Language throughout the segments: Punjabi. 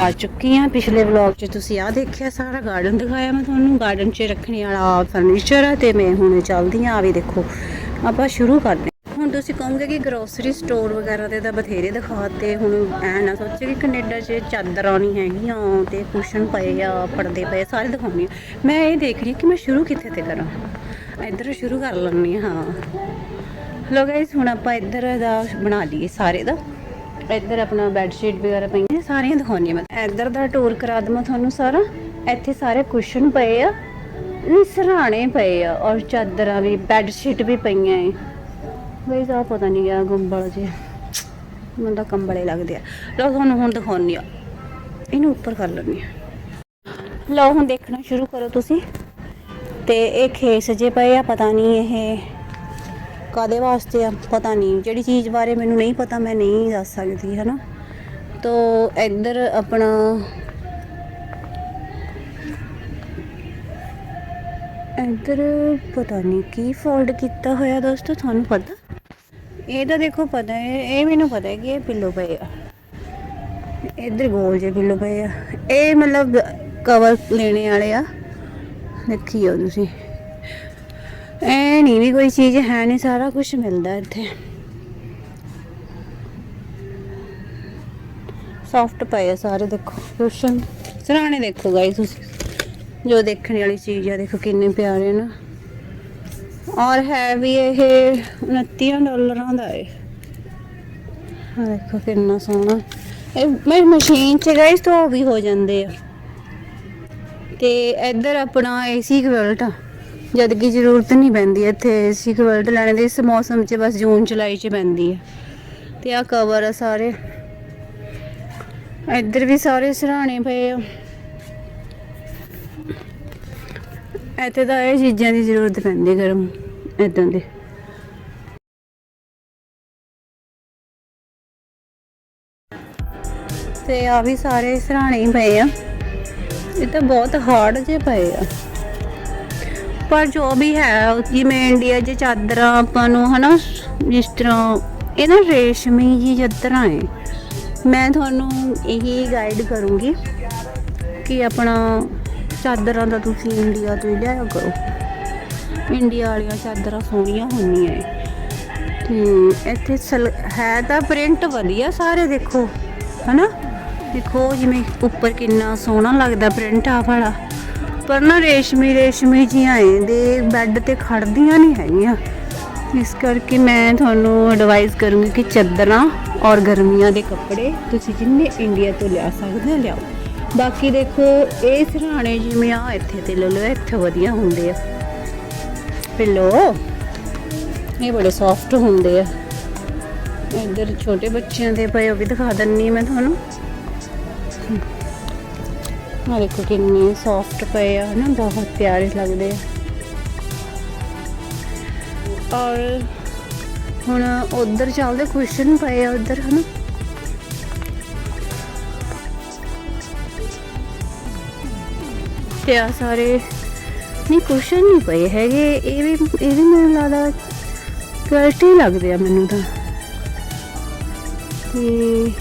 ਆ ਚੁੱਕੀ ਹਾਂ ਪਿਛਲੇ ਵਲੌਗ 'ਚ ਤੁਸੀਂ ਆ ਦੇਖਿਆ, ਸਾਰਾ ਗਾਰਡਨ ਦਿਖਾਇਆ ਮੈਂ ਤੁਹਾਨੂੰ। ਗਾਰਡਨ 'ਚ ਰੱਖਣੇ ਵਾਲਾ ਫਰਨੀਚਰ ਹੈ ਤੇ ਮੈਂ ਹੁਣ ਚੱਲਦੀ ਹਾਂ ਆ ਵੀ ਦੇਖੋ, ਆਪਾਂ ਸ਼ੁਰੂ ਕਰਦੇ ਹਾਂ। ਹੁਣ ਤੁਸੀਂ ਕਹੋਗੇ ਕਿ ਗਰੋਸਰੀ ਸਟੋਰ ਵਗੈਰਾ ਦੇ ਤਾਂ ਬਥੇਰੇ ਦਿਖਾਤੇ। ਹੁਣ ਐ ਨਾ ਸੋਚੋ ਕਿ ਕੈਨੇਡਾ 'ਚ ਚਾਦਰਾਂ ਨਹੀਂ ਹੈਗੀਆਂ ਤੇ ਕੁਸ਼ਨ ਪਏ ਆ, ਪਰਦੇ ਪਏ ਸਾਰੇ ਦਿਖਾਉਣੀ ਆ। ਮੈਂ ਇਹ ਦੇਖ ਰਹੀ ਹਾਂ ਕਿ ਮੈਂ ਸ਼ੁਰੂ ਕਿੱਥੇ ਤੇ ਕਰਾਂ। ਇੱਧਰ ਸ਼ੁਰੂ ਕਰ ਲੈਂਦੀ ਹਾਂ। ਹਾਂ ਲੋ ਗਾਇਸ ਹੁਣ ਆਪਾਂ ਇੱਧਰ ਦਾ ਬਣਾ ਲਈਏ ਸਾਰੇ ਦਾ। ਇੱਧਰ ਆਪਣਾ ਬੈੱਡ ਸ਼ੀਟ ਵਗੈਰਾ ਪਈਆਂ ਸਾਰੀਆਂ ਦਿਖਾਉਣੀਆਂ ਮੈਂ। ਇੱਧਰ ਦਾ ਟੂਰ ਕਰਾ ਦਵਾਂ ਤੁਹਾਨੂੰ ਸਾਰਾ। ਇੱਥੇ ਸਾਰੇ ਕੁਸ਼ਨ ਪਏ ਆ ਸਰਾਣੇ ਪਏ ਆ, ਔਰ ਚਾਦਰਾਂ ਵੀ ਬੈੱਡ ਸ਼ੀਟ ਵੀ ਪਈਆਂ ਏ। ਬਈ ਆ ਪਤਾ ਨਹੀਂ ਆ ਗੁੰਬਲ ਜੇ। ਮੈਨੂੰ ਤਾਂ ਕੰਬਲੇ ਲੱਗਦੇ ਆ। ਲਓ ਤੁਹਾਨੂੰ ਹੁਣ ਦਿਖਾਉਣੀ ਆ। ਇਹਨੂੰ ਉੱਪਰ ਕਰ ਲੈਂਦੀ ਆ। ਲਓ ਹੁਣ ਦੇਖਣਾ ਸ਼ੁਰੂ ਕਰੋ ਤੁਸੀਂ। ਤੇ ਇਹ ਖੇਸ ਜੇ ਪਏ ਆ, ਪਤਾ ਨਹੀਂ ਇਹ ਕਾਦੇ ਵਾਸਤੇ ਆ? ਪਤਾ ਨਹੀਂ। ਜਿਹੜੀ ਚੀਜ਼ ਬਾਰੇ ਮੈਨੂੰ ਨਹੀਂ ਪਤਾ, ਮੈਂ ਨਹੀਂ ਦੱਸ ਸਕਦੀ ਹੈ ਨਾ ਤੋ ਇੱਧਰ ਆਪਣਾ ਇੱਧਰ ਪਤਾ ਨਹੀਂ ਕੀ ਫੋਲਡ ਕੀਤਾ ਹੋਇਆ ਦੋਸਤੋ, ਤੁਹਾਨੂੰ ਪਤਾ? ਇਹ ਤਾਂ ਦੇਖੋ ਪਤਾ ਹੈ ਇਹ ਮੈਨੂੰ ਪਤਾ ਹੈ ਕਿ ਇਹ ਪਿੱਲੋ ਪਏ ਆ। ਇੱਧਰ ਗੋਲ ਜੇ ਪਿੱਲੋ ਪਏ ਆ। ਇਹ ਮਤਲਬ ਕਵਰ ਲੈਣੇ ਵਾਲੇ ਆ। ਦੇਖੀਓ ਤੁਸੀਂ। ਐ ਨਹੀਂ ਵੀ ਕੋਈ ਚੀਜ਼ ਹੈ ਨਹੀਂ ਸਾਰਾ ਕੁਝ ਮਿਲਦਾ ਇੱਥੇ। ਸੌਫਟ ਪਏ ਆ ਸਾਰੇ, ਦੇਖੋ। ਕੁਸ਼ਨ ਸਰਾਣੇ ਦੇਖੋ ਗਾਇਸ ਤੁਸੀਂ। ਜੋ ਦੇਖਣ ਵਾਲੀ ਚੀਜ਼ ਆ, ਦੇਖੋ ਕਿੰਨੇ ਪਿਆਰੇ ਨਾ। ਔਰ ਹੈ ਵੀ ਇਹ 29 ਡਾਲਰਾਂ ਦਾ ਹੈ ਆ ਦੇਖੋ ਕਿੰਨਾ ਸੋਹਣਾ। ਇਹ ਮੈਂ ਮਸ਼ੀਨ 'ਚ ਗਾਇਸ ਧੋ ਵੀ ਹੋ ਜਾਂਦੇ ਆ। ਤੇ ਇੱਧਰ ਆਪਣਾ ਏਸੀ ਕਵਲਟ ਆ। ਜਦ ਕਿ ਜ਼ਰੂਰਤ ਨਹੀਂ ਪੈਂਦੀ ਇੱਥੇ ਏਸੀ ਕਵਲਟ ਲੈਣ ਦੀ, ਇਸ ਮੌਸਮ 'ਚ ਬਸ ਜੂਨ, ਜੁਲਾਈ 'ਚ ਪੈਂਦੀ ਹੈ। ਤੇ ਆ ਕਵਰ ਆ ਸਾਰੇ। ਇੱਧਰ ਵੀ ਸਾਰੇ ਸਰਾਣੇ ਪਏ ਆ। ਇੱਥੇ ਤਾਂ ਇਹ ਚੀਜ਼ਾਂ ਦੀ ਜ਼ਰੂਰਤ ਪੈਂਦੀ ਗਰਮ, ਇਦਾਂ ਦੇ। ਤੇ ਆ ਵੀ ਸਾਰੇ ਸਰਾਣੇ ਪਏ ਆ। ਇਹ ਤਾਂ ਬਹੁਤ ਹਾਰਡ ਜਿਹੇ ਪਏ ਆ। ਪਰ ਜੋ ਵੀ ਹੈ ਜਿਵੇਂ ਇੰਡੀਆ 'ਚ ਚਾਦਰਾਂ ਆਪਾਂ ਨੂੰ, ਹਨਾ, ਜਿਸ ਤਰ੍ਹਾਂ, ਇਹ ਨਾ ਰੇਸ਼ਮੀ ਜੀ ਚਾਦਰਾਂ ਹੈ ਮੈਂ ਤੁਹਾਨੂੰ ਇਹੀ ਗਾਈਡ ਕਰੂੰਗੀ ਕਿ ਆਪਣਾ ਚਾਦਰਾਂ ਦਾ ਤੁਸੀਂ ਇੰਡੀਆ ਤੋਂ ਹੀ ਲਿਆਇਆ ਕਰੋ। ਇੰਡੀਆ ਵਾਲੀਆਂ ਚਾਦਰਾਂ ਸੋਹਣੀਆਂ ਹੁੰਦੀਆਂ ਏ ਤੇ ਇੱਥੇ ਸਲ, ਹੈ ਤਾਂ ਪ੍ਰਿੰਟ ਵਧੀਆ ਸਾਰੇ ਦੇਖੋ, ਹਨਾ? ਦੇਖੋ ਜਿਵੇਂ ਉੱਪਰ ਕਿੰਨਾ ਸੋਹਣਾ ਲੱਗਦਾ ਪ੍ਰਿੰਟ ਆ ਵਾਲਾ। ਪਰ ਨਾ ਰੇਸ਼ਮੀ ਰੇਸ਼ਮੀ ਜੀਆਂ ਏ ਦੇ ਬੈੱਡ ਤੇ ਖੜਦੀਆਂ ਨਹੀਂ ਹੈਗੀਆਂ। ਇਸ ਕਰਕੇ ਮੈਂ ਤੁਹਾਨੂੰ ਐਡਵਾਈਸ ਕਰੂੰਗੀ ਕਿ ਚਾਦਰਾਂ ਔਰ ਗਰਮੀਆਂ ਦੇ ਕੱਪੜੇ ਤੁਸੀਂ ਜਿੰਨੇ ਇੰਡੀਆ ਤੋਂ ਲਿਆ ਸਕਦੇ ਹੋ, ਲਿਆਓ। ਬਾਕੀ ਦੇਖੋ, ਇਹ ਸਿਰਹਾਣੇ ਜਿਵੇਂ ਆ, ਇੱਥੇ ਤੇ ਲੈ ਲਓ, ਇੱਥੇ ਵਧੀਆ ਹੁੰਦੇ ਆ। ਪਿੱਲੋ, ਇਹ ਬੜੇ ਸੌਫਟ ਹੁੰਦੇ ਆ। ਇੱਧਰ ਛੋਟੇ ਬੱਚਿਆਂ ਦੇ ਪਏ, ਉਹ ਵੀ ਦਿਖਾ ਦਿੰਨੀ ਮੈਂ ਤੁਹਾਨੂੰ। ਆ ਦੇਖੋ ਕਿੰਨੇ ਸੌਫਟ ਪਏ ਆ, ਨਾ ਬਹੁਤ ਪਿਆਰੇ ਲੱਗਦੇ ਆ। ਔਰ ਹੁਣ ਉਧਰ ਚੱਲਦੇ ਕੁਸ਼ਨ ਪਏ ਆ ਉਧਰ, ਹਨਾ? ਤੇ ਆ ਸਾਰੇ, ਨਹੀਂ ਕੁਸ਼ਨ ਨਹੀਂ ਪਏ ਹੈਗੇ, ਇਹ ਵੀ ਇਹ ਵੀ ਮੈਨੂੰ ਲੱਗਦਾ ਕੁਆਲਿਟੀ ਲੱਗਦੇ ਆ ਮੈਨੂੰ ਤਾਂ। ਤੇ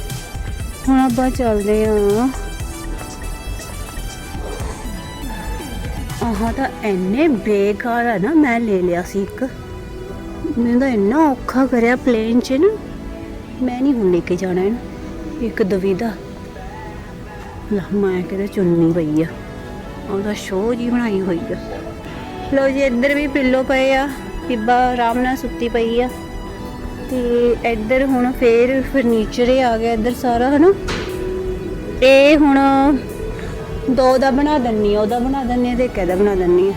ਹੁਣ ਆਪਾਂ ਚੱਲਦੇ ਆ ਆਹ ਤਾਂ ਇੰਨੇ ਬੇਕਾਰ ਆ ਨਾ, ਮੈਂ ਲੈ ਲਿਆ ਸੀ ਇੱਕ। ਮੈਨੂੰ ਤਾਂ ਇੰਨਾ ਔਖਾ ਕਰਿਆ ਪਲੇਨ 'ਚ ਨਾ। ਮੈਂ ਨਹੀਂ ਹੁਣ ਲੈ ਕੇ ਜਾਣਾ ਇਹਨੂੰ, ਇੱਕ ਦੁਵਿਧਾ ਲਾ, ਮੈਂ ਕਿਤੇ ਚੁੰਨੀ ਪਈ ਆ। ਉਹਦਾ ਸ਼ੋਅ ਜੀ ਬਣਾਈ ਹੋਈ ਆ। ਲਓ ਜੀ, ਇੱਧਰ ਵੀ ਪਿੱਲੋ ਪਏ ਆ। ਬੀਬਾ ਆਰਾਮ ਨਾਲ ਸੁੱਤੀ ਪਈ ਆ। ਤੇ ਇੱਧਰ ਹੁਣ ਫੇਰ ਫਰਨੀਚਰ ਹੀ ਆ ਗਿਆ, ਇੱਧਰ ਸਾਰਾ, ਹਨਾ? ਇਹ ਹੁਣ ਦੋ ਦਾ ਬਣਾ ਦਿੰਨੀ ਆ, ਉਹਦਾ ਬਣਾ ਦਿੰਨੀ ਆ ਤੇ ਇੱਕ ਇਹਦਾ ਬਣਾ ਦਿੰਨੀ ਆ।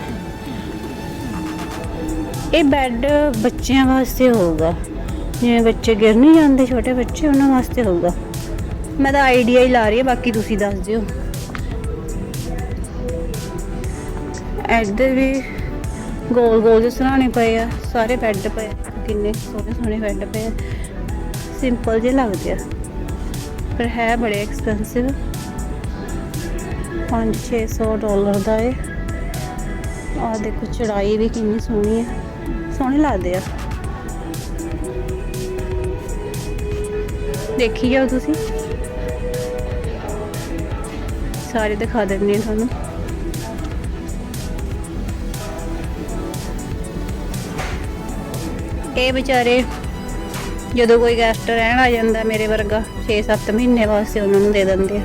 ਇਹ ਬੈੱਡ ਬੱਚਿਆਂ ਵਾਸਤੇ ਹੋਊਗਾ। ਜਿਵੇਂ ਬੱਚੇ ਗਿਰ ਨਹੀਂ ਜਾਂਦੇ, ਛੋਟੇ ਬੱਚੇ, ਉਹਨਾਂ ਵਾਸਤੇ ਹੋਊਗਾ। ਮੈਂ ਤਾਂ ਆਈਡੀਆ ਹੀ ਲਾ ਰਹੀ ਹਾਂ ਬਾਕੀ ਤੁਸੀਂ ਦੱਸ ਦਿਓ। ਇੱਧਰ ਵੀ ਗੋਲ ਗੋਲ ਜਿਹੇ ਸਰਾਣੇ ਪਏ ਆ, ਸਾਰੇ ਬੈੱਡ ਪਏ ਕਿੰਨੇ ਸੋਹਣੇ ਸੋਹਣੇ ਬੈੱਡ ਪਏ ਸਿੰਪਲ ਜਿਹੇ ਲੱਗਦੇ ਆ। ਪਰ ਹੈ ਬੜੇ ਐਕਸਪੈਂਸਿਵ 5-600 ਡਾਲਰ ਦਾ ਏ। ਆ ਦੇਖੋ, ਚੜਾਈ ਵੀ ਕਿੰਨੀ ਸੋਹਣੀ ਹੈ ਸੋਹਣੇ ਲੱਗਦੇ ਆ। ਦੇਖੀ ਜਾਓ ਤੁਸੀਂ। ਸਾਰੇ ਦਿਖਾ ਦਿੰਦੇ ਹਾਂ ਤੁਹਾਨੂੰ। ਇਹ ਵਿਚਾਰੇ, ਜਦੋਂ ਕੋਈ ਗੈਸਟ ਰਹਿਣ ਆ ਜਾਂਦਾ ਮੇਰੇ ਵਰਗਾ 6-7 ਮਹੀਨੇ ਵਾਸਤੇ ਉਹਨਾਂ ਨੂੰ ਦੇ ਦਿੰਦੇ ਆ।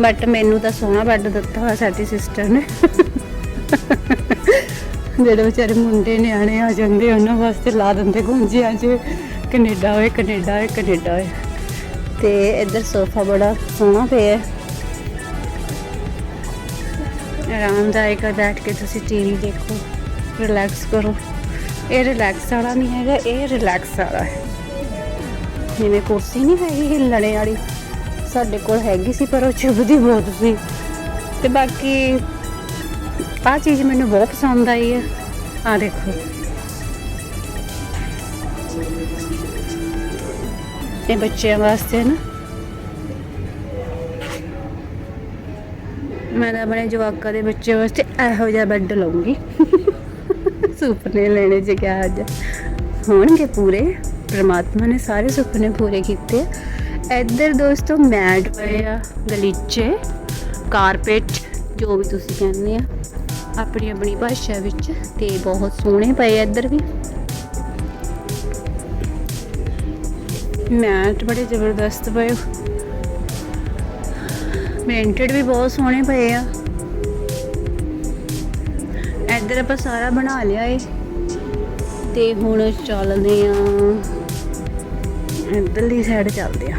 ਬਟ ਮੈਨੂੰ ਤਾਂ ਸੋਹਣਾ ਬੈੱਡ ਦਿੱਤਾ ਹੋਇਆ ਸਾਡੀ ਸਿਸਟਰ ਨੇ। ਜਿਹੜੇ ਵਿਚਾਰੇ ਮੁੰਡੇ ਨਿਆਣੇ ਆ ਜਾਂਦੇ, ਉਹਨਾਂ ਵਾਸਤੇ ਲਾ ਦਿੰਦੇ ਗੁੰਜਿਆਂ 'ਚ। ਕੈਨੇਡਾ ਹੋਏ ਕੈਨੇਡਾ ਹੋਏ ਕੈਨੇਡਾ ਹੋਏ ਤੇ ਇੱਧਰ ਸੋਫਾ ਬੜਾ ਸੋਹਣਾ ਪਿਆ। ਆਰਾਮਦਾਇਕ ਹੈ ਬੈਠ ਕੇ ਤੁਸੀਂ ਟੀਵੀ ਦੇਖੋ। ਰਿਲੈਕਸ ਕਰੋ। ਇਹ ਰਿਲੈਕਸ ਵਾਲਾ ਨਹੀਂ ਹੈਗਾ, ਇਹ ਰਿਲੈਕਸ ਵਾਲਾ ਹੈ। ਜਿਵੇਂ ਕੁਰਸੀ ਨਹੀਂ ਹੈਗੀ ਹਿੱਲਣੇ ਵਾਲੀ। ਸਾਡੇ ਕੋਲ ਹੈਗੀ ਸੀ, ਪਰ ਉਹ ਚੁੱਭਦੀ ਬਹੁਤ ਸੀ। ਤੇ ਬਾਕੀ ਆਹ ਚੀਜ਼ ਮੈਨੂੰ ਬਹੁਤ ਪਸੰਦ ਆਈ ਹੈ। ਆ ਦੇਖੋ। ਇਹ ਬੱਚਿਆਂ ਵਾਸਤੇ ਨਾ। ਮੈਂ ਤਾਂ ਆਪਣੇ ਜਵਾਕਾਂ ਦੇ ਬੱਚੇ ਵਾਸਤੇ ਇਹੋ ਜਿਹਾ ਬੈੱਡ ਲਵਾਂਗੀ ਸੁਪਨੇ ਲੈਣੇ ਚ ਕਿਹਾ ਅੱਜ। ਹੋਣਗੇ ਪੂਰੇ। ਪ੍ਰਮਾਤਮਾ ਨੇ ਸਾਰੇ ਸੁਪਨੇ ਪੂਰੇ ਕੀਤੇ। ਇੱਧਰ ਦੋਸਤੋ ਮੈਟ ਪਏ ਆ, ਗਲੀਚੇ, ਕਾਰਪੇਟ, ਜੋ ਵੀ ਤੁਸੀਂ ਕਹਿੰਦੇ ਆ। ਆਪਣੀ ਆਪਣੀ ਭਾਸ਼ਾ ਵਿੱਚ ਤੇ ਬਹੁਤ ਸੋਹਣੇ ਪਏ ਆ ਇੱਧਰ ਵੀ। ਮੈਟ ਬੜੇ ਜ਼ਬਰਦਸਤ ਪਏ ਪ੍ਰਿੰਟਡ ਵੀ ਬਹੁਤ ਸੋਹਣੇ ਪਏ ਆ। ਇੱਧਰ ਆਪਾਂ ਸਾਰਾ ਬਣਾ ਲਿਆ ਏ। ਤੇ ਹੁਣ ਚੱਲਦੇ ਆ। ਇੱਧਰਲੀ ਸਾਈਡ ਚੱਲਦੇ ਆ।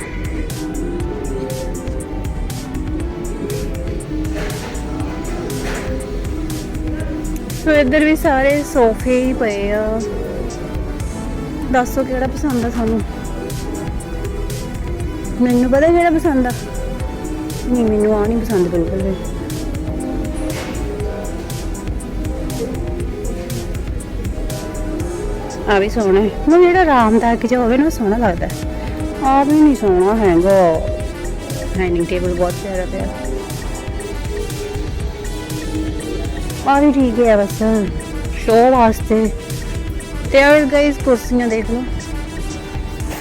ਸੋ ਇੱਧਰ ਵੀ ਸਾਰੇ ਸੋਫੇ ਹੀ ਪਏ ਆ। ਦੱਸੋ ਕਿਹੜਾ ਪਸੰਦ ਆ ਤੁਹਾਨੂੰ? ਮੈਨੂੰ ਪਤਾ ਕਿਹੜਾ ਪਸੰਦ ਆ? ਨਹੀਂ, ਮੈਨੂੰ ਆ ਨਹੀਂ ਪਸੰਦ ਬਿਲਕੁਲ ਵੀ। ਆ ਵੀ ਸੋਹਣਾ ਹੈ। ਉਹ ਜਿਹੜਾ ਆਰਾਮਦਾਇਕ ਜਿਹਾ ਹੋਵੇ ਨਾ ਸੋਹਣਾ ਲੱਗਦਾ ਆ ਵੀ ਨਹੀਂ ਸੋਹਣਾ ਹੈਗਾ। ਡਾਈਨਿੰਗ ਟੇਬਲ ਬਹੁਤ ਪਿਆਰਾ ਪਿਆ। ਆ ਵੀ ਠੀਕ ਹੈ ਬਸ। ਸ਼ੋਅ ਵਾਸਤੇ। ਤੇ ਆ ਗਾਇਸ ਕੁਰਸੀਆਂ ਦੇਖ ਲਓ।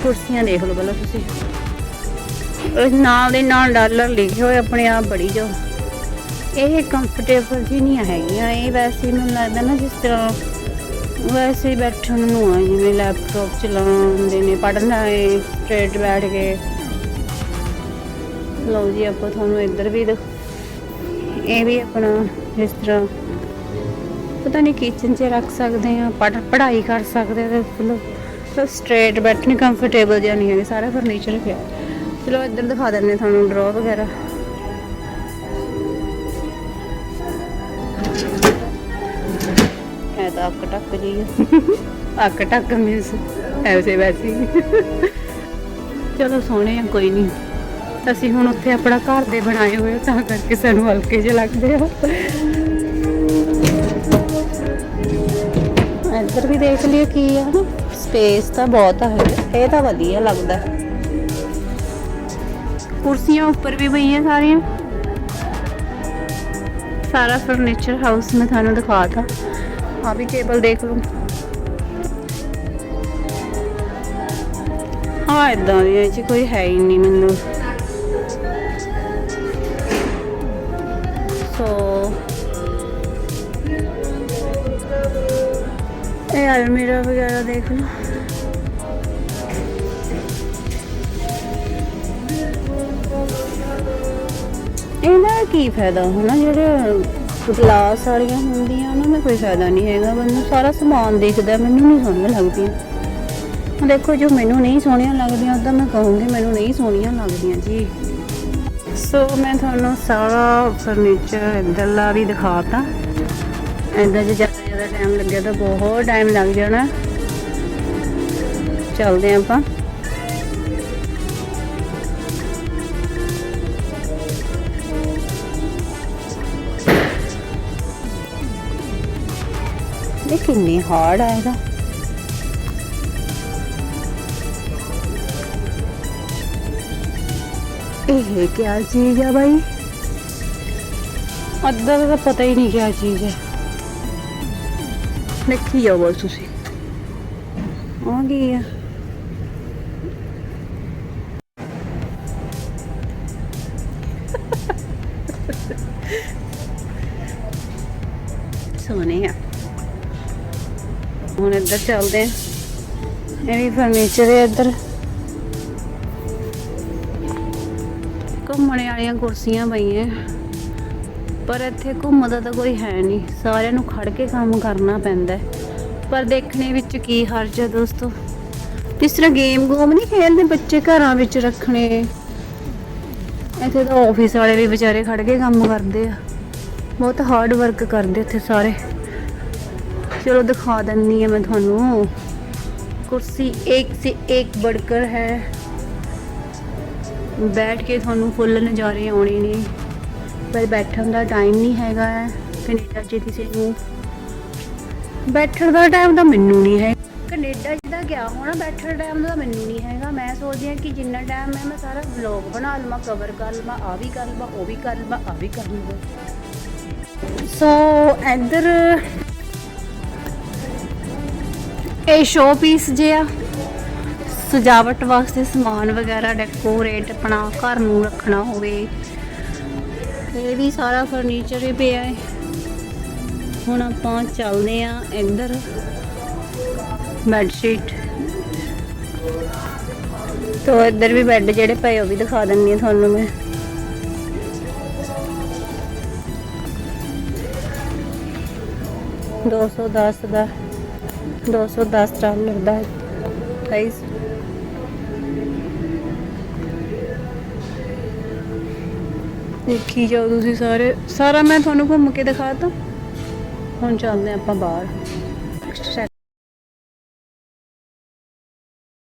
ਕੁਰਸੀਆਂ ਦੇਖ ਲਓ ਪਹਿਲਾਂ ਤੁਸੀਂ। ਇਹ ਨਾਲ ਦੇ ਨਾਲ ਡਾਲਰ ਲਿਖੇ ਹੋਏ ਆਪਣੇ ਆਪ ਬੜੀ ਜੋ। ਇਹ ਕੰਫਰਟੇਬਲ ਜੀ ਨਹੀਂ ਹੈਗੀਆਂ। ਇਹ ਵੈਸੇ ਮੈਨੂੰ ਲੱਗਦਾ ਨਾ ਜਿਸ ਤਰ੍ਹਾਂ ਵੈਸੇ ਬੈਠਣ ਨੂੰ ਆ, ਜਿਵੇਂ ਲੈਪਟਾਪ ਚਲਾਉਂਦੇ ਨੇ, ਪੜ੍ਹਨਾ ਹੈ ਸਟ੍ਰੇਟ ਬੈਠ ਕੇ। ਲਓ ਜੀ, ਆਪਾਂ ਤੁਹਾਨੂੰ ਇੱਧਰ ਵੀ ਇਹ ਵੀ ਆਪਣਾ ਇਸ ਤਰ੍ਹਾਂ ਪਤਾ ਨਹੀਂ ਕਿਚਨ 'ਚ ਰੱਖ ਸਕਦੇ ਆ ਪੜ੍ਹ ਪੜ੍ਹਾਈ ਕਰ ਸਕਦੇ ਆ ਮਤਲਬ ਸਟ੍ਰੇਟ ਬੈਠਣੇ ਕੰਫਰਟੇਬਲ ਜਿਹਾ ਨਹੀਂ ਹੈਗੇ, ਸਾਰਾ ਫਰਨੀਚਰ ਪਿਆ। ਚਲੋ ਇੱਧਰ ਦਿਖਾ ਦਿੰਦੇ ਤੁਹਾਨੂੰ ਡਰਾ ਵਗੈਰਾ। ਇਹ ਤਾਂ ਅੱਕ ਟੱਕ ਜੀ ਅੱਕ ਟੱਕ ਮੀਨਸ ਐਸੇ ਵੈਸੀ ਚਲੋ ਸੋਹਣੇ ਆ, ਕੋਈ ਨਹੀਂ। ਅਸੀਂ ਹੁਣ ਉੱਥੇ ਆਪਣਾ ਘਰ ਦੇ ਬਣਾਏ ਹੋਏ ਆ, ਤਾਂ ਕਰਕੇ ਸਾਨੂੰ ਹਲਕੇ ਜਿਹੇ ਲੱਗਦੇ ਆ। ਇੱਧਰ ਵੀ ਦੇਖ ਲਿਓ ਕੀ ਆ। ਸਪੇਸ ਤਾਂ ਬਹੁਤ ਹੈ ਇਹ ਤਾਂ ਵਧੀਆ ਲੱਗਦਾ। ਕੁਰਸੀਆਂ ਉੱਪਰ ਵੀ ਪਈਆਂ ਸਾਰੀਆਂ। ਸਾਰਾ ਫਰਨੀਚਰ ਹਾਊਸ ਮੈਂ ਤੁਹਾਨੂੰ ਦਿਖਾਤਾ। ਆ ਵੀ ਟੇਬਲ ਦੇਖ ਲਓ। ਹਾਂ ਇਦਾਂ ਦੀ 'ਚ ਕੋਈ ਹੈ ਹੀ ਨਹੀਂ ਮੈਨੂੰ। ਇਹ ਅਲਮੀਰਾ ਵਗੈਰਾ ਦੇਖ ਲਓ। ਇਹਦਾ ਕੀ ਫਾਇਦਾ ਹੋਣਾ? ਜਿਹੜੇ ਗਲਾਸ ਵਾਲੀਆਂ ਹੁੰਦੀਆਂ ਉਹਨਾਂ ਦਾ ਕੋਈ ਫਾਇਦਾ ਨਹੀਂ ਹੈਗਾ। ਮੈਨੂੰ ਸਾਰਾ ਸਮਾਨ ਦਿਖਦਾ, ਮੈਨੂੰ ਨਹੀਂ ਸੋਹਣੀਆਂ ਲੱਗਦੀਆਂ। ਦੇਖੋ, ਜੋ ਮੈਨੂੰ ਨਹੀਂ ਸੋਹਣੀਆਂ ਲੱਗਦੀਆਂ ਉਦਾਂ ਮੈਂ ਕਹੂੰਗੀ ਮੈਨੂੰ ਨਹੀਂ ਸੋਹਣੀਆਂ ਲੱਗਦੀਆਂ ਜੀ। ਸੋ ਮੈਂ ਤੁਹਾਨੂੰ ਸਾਰਾ ਫਰਨੀਚਰ ਇੱਧਰਲਾ ਵੀ ਦਿਖਾਤਾ। ਇੱਦਾਂ ਜੇ ਜ਼ਿਆਦਾ ਜ਼ਿਆਦਾ ਟਾਈਮ ਲੱਗਿਆ ਤਾਂ ਬਹੁਤ ਟਾਈਮ ਲੱਗ ਜਾਣਾ ਚੱਲਦੇ ਹਾਂ ਆਪਾਂ। ਇਹ ਕਿੰਨੀ ਹਾਰਡ ਆ ਇਹਦਾ। ਇਹ ਕੀ ਚੀਜ਼ ਆ ਬਾਈ? ਅੱਧਾ ਦਾ ਤਾਂ ਪਤਾ ਹੀ ਨਹੀਂ ਕੀ ਚੀਜ਼ ਹੈ ਦੇਖੀ ਜਾਓ ਬਸ ਤੁਸੀਂ। ਆ ਗਈ ਆ? ਸੋਹਣੇ ਆ। ਹੁਣ ਇੱਧਰ ਚੱਲਦੇ ਆ। ਇਹ ਵੀ ਫਰਨੀਚਰ ਹੈ ਇੱਧਰ। ਘੁੰਮਣ ਵਾਲੀਆਂ ਕੁਰਸੀਆਂ ਪਈਆਂ। ਪਰ ਇੱਥੇ ਘੁੰਮਦਾ ਤਾਂ ਕੋਈ ਹੈ ਨਹੀਂ। ਸਾਰਿਆਂ ਨੂੰ ਖੜ ਕੇ ਕੰਮ ਕਰਨਾ ਪੈਂਦਾ ਪਰ ਦੇਖਣੇ ਵਿੱਚ ਕੀ ਹਰਜ ਹੈ ਦੋਸਤੋ? ਜਿਸ ਤਰ੍ਹਾਂ ਗੇਮ ਗੂਮ ਨਹੀਂ ਖੇਡਦੇ ਬੱਚੇ ਘਰਾਂ ਵਿੱਚ ਰੱਖਣੇ। ਇੱਥੇ ਤਾਂ ਆਫਿਸ ਵਾਲੇ ਵੀ ਵਿਚਾਰੇ ਖੜ ਕੇ ਕੰਮ ਕਰਦੇ ਆ। ਬਹੁਤ ਹਾਰਡ ਵਰਕ ਕਰਦੇ ਇੱਥੇ ਸਾਰੇ। ਚਲੋ ਦਿਖਾ ਦਿੰਨੀ ਆ ਮੈਂ ਤੁਹਾਨੂੰ। ਕੁਰਸੀ ਇੱਕ ਸੇ ਇੱਕ ਬੜਕਰ ਹੈ। ਬੈਠ ਕੇ ਤੁਹਾਨੂੰ ਫੁੱਲ ਨਜ਼ਾਰੇ ਆਉਣੇ ਨੇ। ਪਰ ਬੈਠਣ ਦਾ ਟਾਈਮ ਨਹੀਂ ਹੈਗਾ ਕੈਨੇਡਾ 'ਚ ਕਿਸੇ ਨੂੰ। ਬੈਠਣ ਦਾ ਟਾਈਮ ਤਾਂ ਮੈਨੂੰ ਨਹੀਂ ਹੈ। ਕੈਨੇਡਾ ਜਿਹਦਾ ਗਿਆ ਹੋਣਾ, ਬੈਠਣ ਟਾਈਮ ਦਾ ਮੈਨੂੰ ਨਹੀਂ ਹੈਗਾ। ਮੈਂ ਸੋਚਦੀ ਹਾਂ ਕਿ ਜਿੰਨਾ ਟਾਈਮ ਹੈ, ਮੈਂ ਸਾਰਾ ਵਲੌਗ ਬਣਾ ਲਵਾਂ ਕਵਰ ਕਰ ਲਵਾਂ ਆ ਵੀ ਕਰ ਲਵਾਂ, ਉਹ ਵੀ ਕਰ ਲਵਾਂ ਆ ਵੀ ਕਰ ਲਵਾਂ। ਸੋ ਇੱਧਰ ਇਹ ਸ਼ੋ ਪੀਸ ਜੇ ਆ, ਸਜਾਵਟ ਵਾਸਤੇ ਸਮਾਨ ਵਗੈਰਾ ਡੈਕੋਰੇਟ ਆਪਣਾ, ਘਰ ਨੂੰ ਰੱਖਣਾ ਹੋਵੇ ਇਹ ਵੀ ਸਾਰਾ ਫਰਨੀਚਰ ਹੀ ਪਿਆ ਹੈ। ਹੁਣ ਆਪਾਂ ਚੱਲਦੇ ਆ ਇੱਧਰ ਬੈੱਡ ਸ਼ੀਟ ਤੋ ਇੱਧਰ ਵੀ ਬੈੱਡ ਜਿਹੜੇ ਪਏ ਉਹ ਵੀ ਦਿਖਾ ਦਿੰਨੀ ਆ ਤੁਹਾਨੂੰ ਮੈਂ। ਦੋ ਸੌ ਦਸ ਦਾ 210 ਡਾਲਰ ਦਾ ਪ੍ਰਾਈਸ ਦੇਖੀ ਜਾਓ ਤੁਸੀਂ ਸਾਰੇ। ਸਾਰਾ ਮੈਂ ਤੁਹਾਨੂੰ ਘੁੰਮ ਕੇ ਦਿਖਾਤਾ। ਹੁਣ ਚੱਲਦੇ ਆਪਾਂ ਬਾਹਰ।